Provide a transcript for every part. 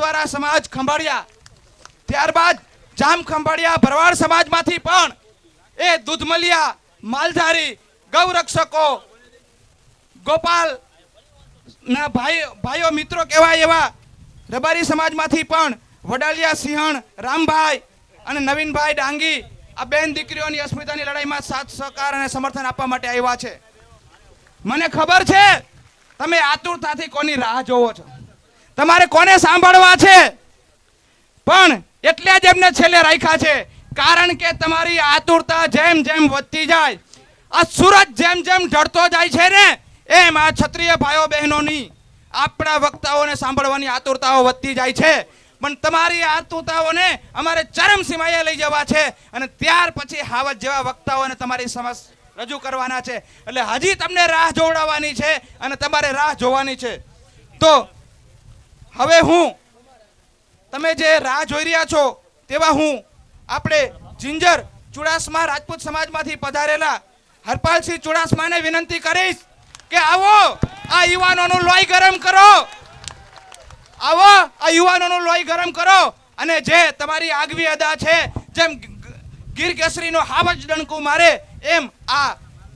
નાથદ્વારા સમાજ ખંભાળિયા. ત્યારબાદ જામ ખંભાળિયા ભરવાડ સમાજમાંથી પણ એ દૂધમલિયા, માલધારી, ગૌરક્ષકો ગોપાલ ના ભાઈ, ભાઈઓ, મિત્રો કહેવાય એવા રબારી સમાજમાંથી પણ વડાલિયા સિંહણ, રામભાઈ અને નવીનભાઈ ડાંગી આ બેન દીકરીઓની અસ્મિતાની લડાઈમાં સાથ, સહકાર અને સમર્થન આપવા માટે આવ્યા છે. મને ખબર છે, તમે આતુરતાથી કોની રાહ જોવો છો? તમારે કોને સાંભળવા છે? પણ એટલે જ એમને છેલ્લે રાખ્યા છે. કારણ કે તમારી આતુરતા જેમ જેમ વધતી જાય, આ સુરત જેમ જેમ ઢળતો જાય છે ને, એમ આ ક્ષત્રિય ભાઈઓ બહેનોની આપણા વક્તાઓને સાંભળવાની આતુરતાઓ વધતી જાય છે. પણ તમારી આતુરતાઓને અમારે ચરમ સીમાએ લઈ જવા છે અને ત્યાર પછી હાવત જેવા વક્તાઓને તમારી સમક્ષ રજૂ કરવાના છે. એટલે હજી તમને રાહ જોવડાવવાની છે અને તમારે રાહ જોવાની છે. તો હવે હું, તમે જે રાહ જોઈ રહ્યા છો, તેવા હું આપણે જિંજર ચુડાસમા રાજપૂત સમાજમાંથી પધારેલા હરપાલસિંહ ચુડાસમાને વિનંતી કરીશ કે આવો, આ યુવાનોનું લોહી ગરમ કરો. આવો, આ યુવાનોનું લોહી ગરમ કરો અને જે તમારી આગવી અદા છે, જેમ ગીર કેસરીનો હાવજ ડંકુ મારે, એમ આ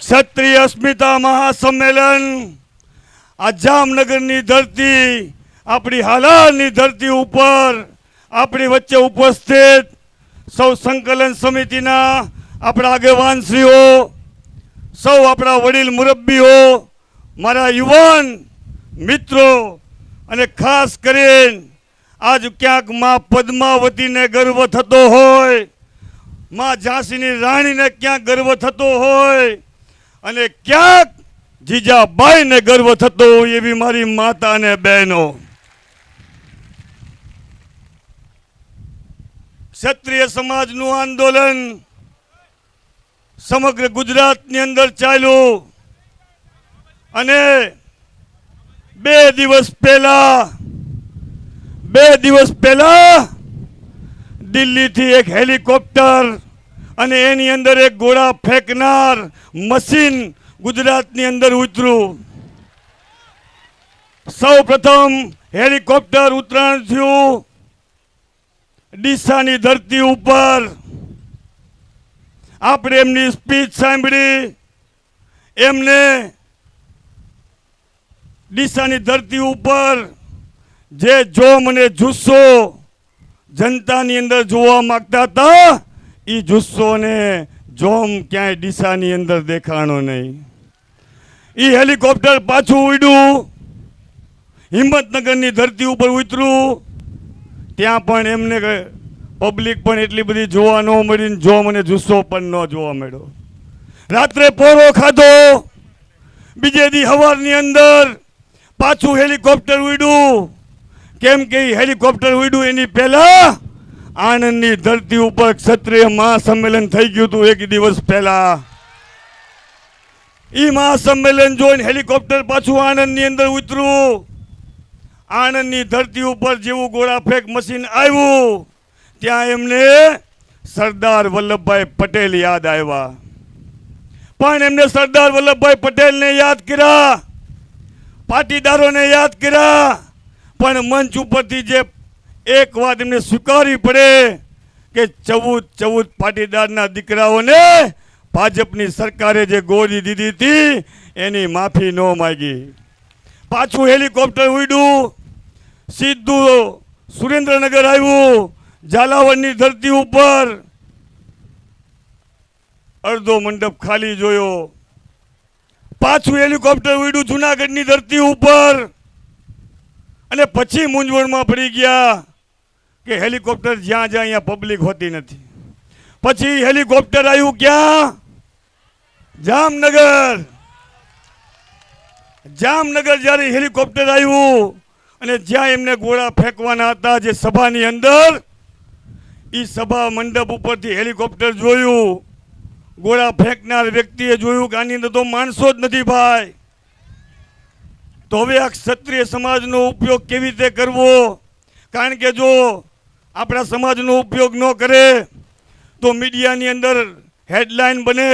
ક્ષત્રિય અસ્મિતા મહાસંમેલન આ જામનગરની ધરતી, આપણી હાલારની ધરતી ઉપર, આપણી વચ્ચે ઉપસ્થિત સૌ સંકલન સમિતિના આપણા આગેવાનશ્રીઓ, સૌ આપણા વડીલ મુરબ્બીઓ, મારા યુવાન મિત્રો અને ખાસ કરીને આજ ક્યાંકમાં પદ્માવતીને ગર્વ થતો હોય, માં ઝાંસીની રાણીને ક્યાંક ગર્વ થતો હોય અને ક્યાંક જીજાબાઈને ગર્વ થતો એવી મારી માતા અને બહેનો. ક્ષત્રિય સમાજનું આંદોલન સમગ્ર ગુજરાતની અંદર ચાલ્યું અને બે દિવસ પહેલા, બે દિવસ પહેલા દિલ્હીથી એક હેલિકોપ્ટર અને એની અંદર એક ગોળા ફેંકનાર મશીન ગુજરાતની અંદર ઉતર્યું. સૌ પ્રથમ હેલિકોપ્ટર ઉતરાણ થયું. ડીસાની ધરતી ઉપર. આપણે એમની સ્પીચ સાંભળી. એમને ડીસાની ધરતી ઉપર જે જોમ અને જુસ્સો જનતાની અંદર જોવા માગતા હતા એ જુસ્સોને જોમ ક્યાંય દિશાની અંદર દેખાણો નહીં. એ હેલિકોપ્ટર પાછું ઉડ્યું. હિંમતનગરની ધરતી ઉપર ઉતર્યું ત્યાં પણ એમને પબ્લિક પણ એટલી બધી જોવા ન મળીને જો મને જુસ્સો પણ ન જોવા મળ્યો. રાત્રે પોરો ખાધો. બીજે દી હવારની અંદર પાછું હેલિકોપ્ટર ઉડ્યું. કેમ કે હેલિકોપ્ટર ઉડ્યું એની પહેલા આણંદની ધરતી ઉપર ક્ષત્રિય મહાસંમેલન થઈ ગયું હતું એક દિવસ પહેલા. ઈ મહાસંમેલન જોઈને હેલિકોપ્ટર પાછું આણંદની અંદર ઉતર્યું. આણંદની ધરતી ઉપર જેવું ગોળા ફેંક મશીન આવ્યું, ત્યાં એમને સરદાર વલ્લભભાઈ પટેલ યાદ આવ્યા. પણ એમને સરદાર વલ્લભભાઈ પટેલને યાદ કર્યા, પાટીદારોને યાદ કર્યા, પણ મંચ ઉપરથી જે એક વાત એમને સ્વીકારવી પડે કે ચૌદ ચૌદ પાટીદારના દીકરાઓને ભાજપની સરકારે જે ગોળી દીધી હતી, એની માફી ન માગી. પાછું હેલિકોપ્ટર ઉડ્યું, સીધું સુરેન્દ્રનગર આવ્યું, ઝાલાવડની ધરતી ઉપર. અડધો મંડપ ખાલી જોયો. પાછું હેલિકોપ્ટર ઉડ્યું જુનાગઢની ધરતી ઉપર. અને પછી મૂંઝવણમાં પડી ગયા. કે હેલિકોપ્ટર જ્યાં જ્યાં અહીંયા પબ્લિક હોતી નથી. પછી હેલિકોપ્ટર આવ્યું ક્યાં? જામનગર. જામનગર જ્યારે હેલિકોપ્ટર આવ્યું અને જ્યાં એમને ગોળા ફેંકવાના હતા જે સભાની અંદર એ સભા મંડપ ઉપરથી હેલિકોપ્ટર જોયું. ગોળા ફેંકનાર વ્યક્તિએ જોયું કે આની અંદર તો માણસો જ નથી ભાઈ. તો હવે આ ક્ષત્રિય સમાજનો ઉપયોગ કેવી રીતે કરવો? કારણ કે જો આપણા સમાજનો ઉપયોગ ન કરે તો મીડિયાની અંદર હેડલાઇન બને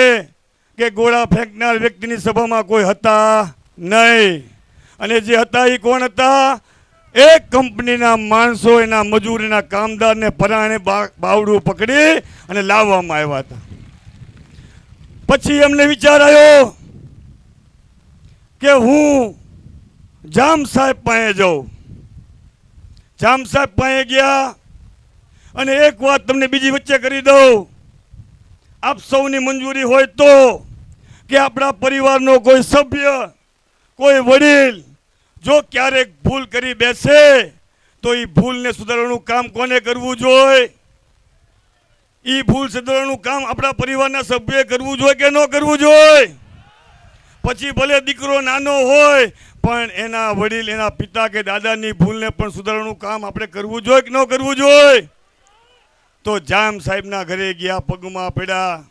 કે ગોળા ફેંકનાર વ્યક્તિની સભામાં કોઈ હતા નહીં. અને જે હતા એ કોણ હતા? એક કંપનીના માણસો, એના મજૂર એના કામદારને પરાણે બાવડું પકડી અને લાવવામાં આવ્યા હતા. પછી એમને વિચાર આવ્યો કે હું જામ સાહેબ પાસે જાઉં. જામ સાહેબ પાસે ગયા અને એક વાત તમને બીજી વચ્ચે કરી દઉં. આપ સૌની મંજૂરી હોય તો કે આપણા પરિવારનો કોઈ સભ્ય, કોઈ વડીલ જો ક્યારેક ભૂલ કરી બેસે, તો એ ભૂલને સુધારવાનું કામ કોને કરવું જોઈએ? એ ભૂલ સુધારવાનું કામ આપણા પરિવારના સભ્યએ કરવું જોઈએ કે ન કરવું જોઈએ? પછી ભલે દીકરો નાનો હોય, પણ એના વડીલ, એના પિતા કે દાદાની ભૂલને પણ સુધારવાનું કામ આપણે કરવું જોઈએ કે ન કરવું જોઈએ? તો જામ સાહેબના ઘરે ગયા, પગમાં પડ્યા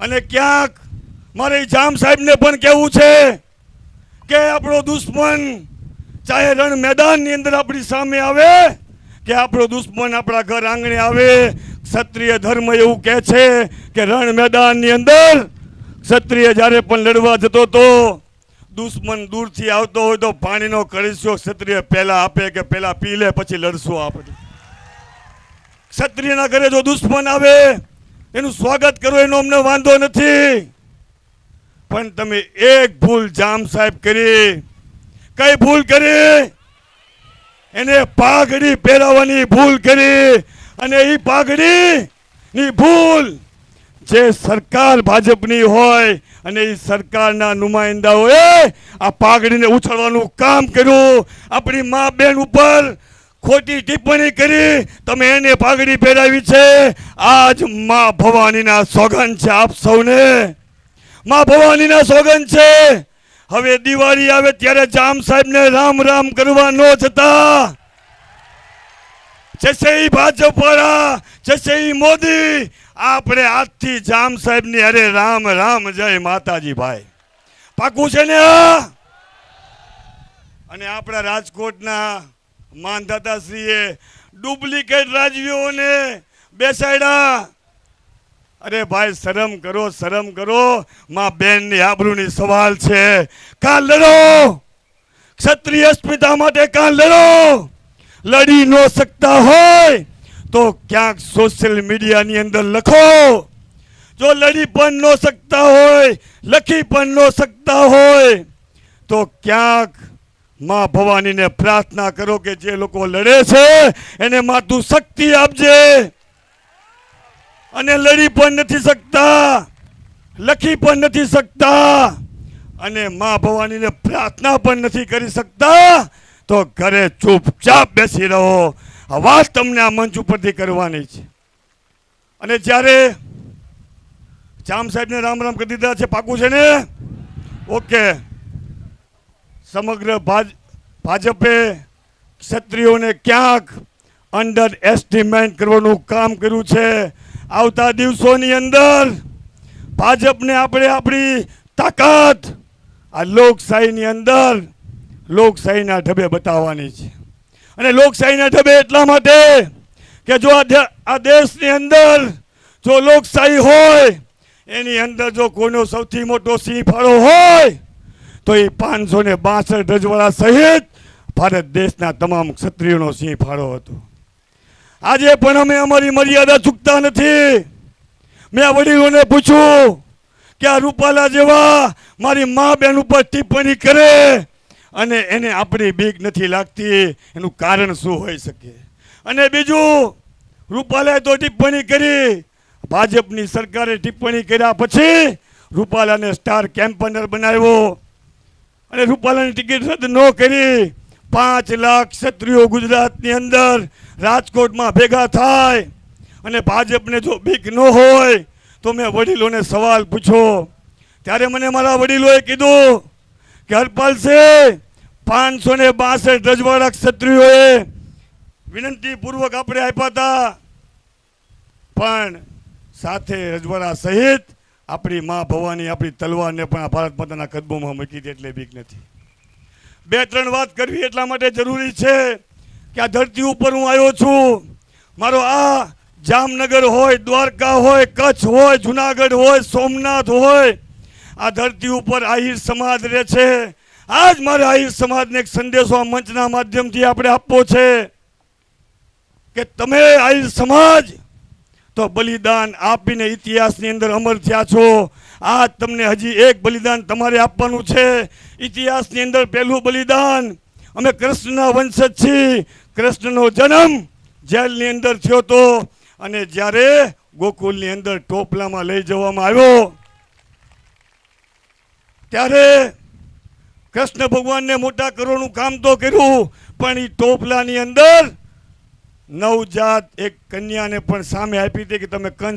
અને ક્યાંક મારે જામ સાહેબને પણ કહેવું છે કે આપણો દુશ્મન ચાહે રણ મેદાનની અંદર આપણી સામે આવે, કે આપણો દુશ્મન આપણા ઘર આંગણે આવે. ક્ષત્રિય ધર્મ એવું કહે છે કે રણ મેદાનની અંદર ક્ષત્રિય જ્યારે પણ લડવા જતો તો દુશ્મન દૂરથી આવતો હોય તો પાણીનો કળશો ક્ષત્રિય પહેલા આપે કે પહેલાં પી લે, પછી લડશું આપણે. ક્ષત્રિયના ઘરે જો દુશ્મન આવે, એનું સ્વાગત કરો, એનો અમને વાંધો નથી. પણ તમે એક ભૂલ જામ સાહેબ કરી. કઈ ભૂલ કરી? એને પાઘડી પહેરાવવાની ભૂલ કરી અને એ પાઘડી ની ભૂલ જે સરકાર ભાજપની હોય અને એ સરકારના નુમાઇંદાઓએ આ પાઘડીને ઉછળવાનું કામ કર્યું. આપણી મા બેન ઉપર ખોટી ટિપ્પણી કરી, તમે એને પાઘડી પહેરાવી છે. આજ મા ભવાનીના સોગન છે આપ સૌને. મા ભવાનીના સોગન છે. હવે દિવાળી આવે ત્યારે જામ સાહેબને રામ રામ કરવા ન જતા. જશે ઈ ભાજપવાળા જશે મોદી. આપણે આજથી જામ સાહેબની અરે રામ રામ જય માતાજી ભાઈ. પાકું છે ને આ? અને આપણા રાજકોટના માનદાતાશ્રીએ ડુપ્લિકેટ રાજવીઓને બેસાડ્યા. અરે ભાઈ, શરમ કરો શરમ કરો. માં બેનની આબરૂની સવાલ છે. કાં લડો. ક્ષત્રિય સ્મિતા માટે કાં લડો. લડી ન શકતા હોય તો ક્યાંક સોશિયલ મીડિયાની અંદર લખો. જો લડી પણ ન શકતા હોય, લખી પણ ન શકતા હોય તો ક્યાંક માં ભવાનીને પ્રાર્થના કરો કે જે લોકો લડે છે, એને માં તું શક્તિ આપજે. અને લડી પણ નથી શકતા, લખી પણ નથી શકતા, અને મા ભવાનીને પ્રાર્થના પણ નથી કરી શકતા, તો ઘરે ચૂપચાપ બેસી રહો. વાત તમને આ મંચ ઉપરથી કરવાની છે. અને જ્યારે જામ સાહેબને રામ રામ કરી દીધા છે, પાકું છે ને? ઓકે. સમગ્ર ભાજ- ભાજપે ક્ષત્રિયોને ક્યાંક અંડર એસ્ટિમેટ કરવાનું કામ કર્યું છે. આવતા દિવસોની અંદર ભાજપને આપણે આપણી તાકાત આ લોકશાહીની અંદર, લોકશાહીના ઢબે બતાવવાની છે. અને લોકશાહીના ઢબે એટલા માટે કે જો આ દેશની અંદર જો લોકશાહી હોય, એની અંદર જો કોઈનો સૌથી મોટો સિંહ ફાળો હોય તો એ પાંચસો ને બાસઠ રજવાડા સહિત ભારત દેશના તમામ ક્ષત્રિયોનો સિંહ ફાળો હતો. આજે પણ અમે અમારી મર્યાદા ચૂકતા નથી. મેં વડીલોને પૂછ્યું કે આ રૂપાલા જેવા મારી મા બેન ઉપર ટિપ્પણી કરે અને એને આપણી બીક નથી લાગતી, એનું કારણ શું હોઈ શકે? અને બીજું, રૂપાલાએ તો ટિપ્પણી કરી. ભાજપની સરકારે ટિપ્પણી કર્યા પછી રૂપાલાને સ્ટાર કેમ્પેનર બનાવ્યો. અને રૂપાલાની ટિકિટ રદ ન કરી. પાંચ લાખ ક્ષત્રિયો ગુજરાતની અંદર રાજકોટમાં ભેગા થાય. અને ભાજપને જો બીક ન હોય, તો મેં વડીલોને સવાલ પૂછ્યો. ત્યારે મને મારા વડીલોએ કીધું કે હરપાલસિંહ પાંચસો ને બાસઠ રજવાડા ક્ષત્રિયોએ વિનંતીપૂર્વક આપણે આપ્યા હતા. પણ સાથે રજવાડા સહિત આપણી મા ભવાની, આપણી તલવારને પણ આ ભારત માતાના કદમોમાં મૂકી દે એટલે બીક નથી. બે, ત્રણ વાત કરવી એટલા માટે જરૂરી છે કે આ ધરતી ઉપર હું આવ્યો છું. મારો આ જામનગર હોય, દ્વારકા હોય, કચ્છ હોય, જુનાગઢ હોય, સોમનાથ હોય, આ ધરતી ઉપર આહિર સમાજ રહે છે. આજ મારે આહિર સમાજને એક સંદેશો આ મંચના માધ્યમથી આપણે આપવો છે કે તમે આહિર સમાજ તો બલિદાન આપીને ઇતિહાસની અંદર અમર થયા છો. આ તમને હજી એક બલિદાન તમારે આપવાનું છે. ઇતિહાસની અંદર પહેલું બલિદાન અમે કૃષ્ણના વંશજ છીએ. કૃષ્ણનો જન્મ જેલની અંદર થયો તો અને જ્યારે ગોકુલની અંદર ટોપલામાં લઈ જવામાં આવ્યો, ત્યારે કૃષ્ણ ભગવાનને મોટા કરવાનું કામ તો કર્યું, પણ એ ટોપલાની અંદર નવજાત એક કન્યાને પણ સામે આપી હતી કે તમે કંસ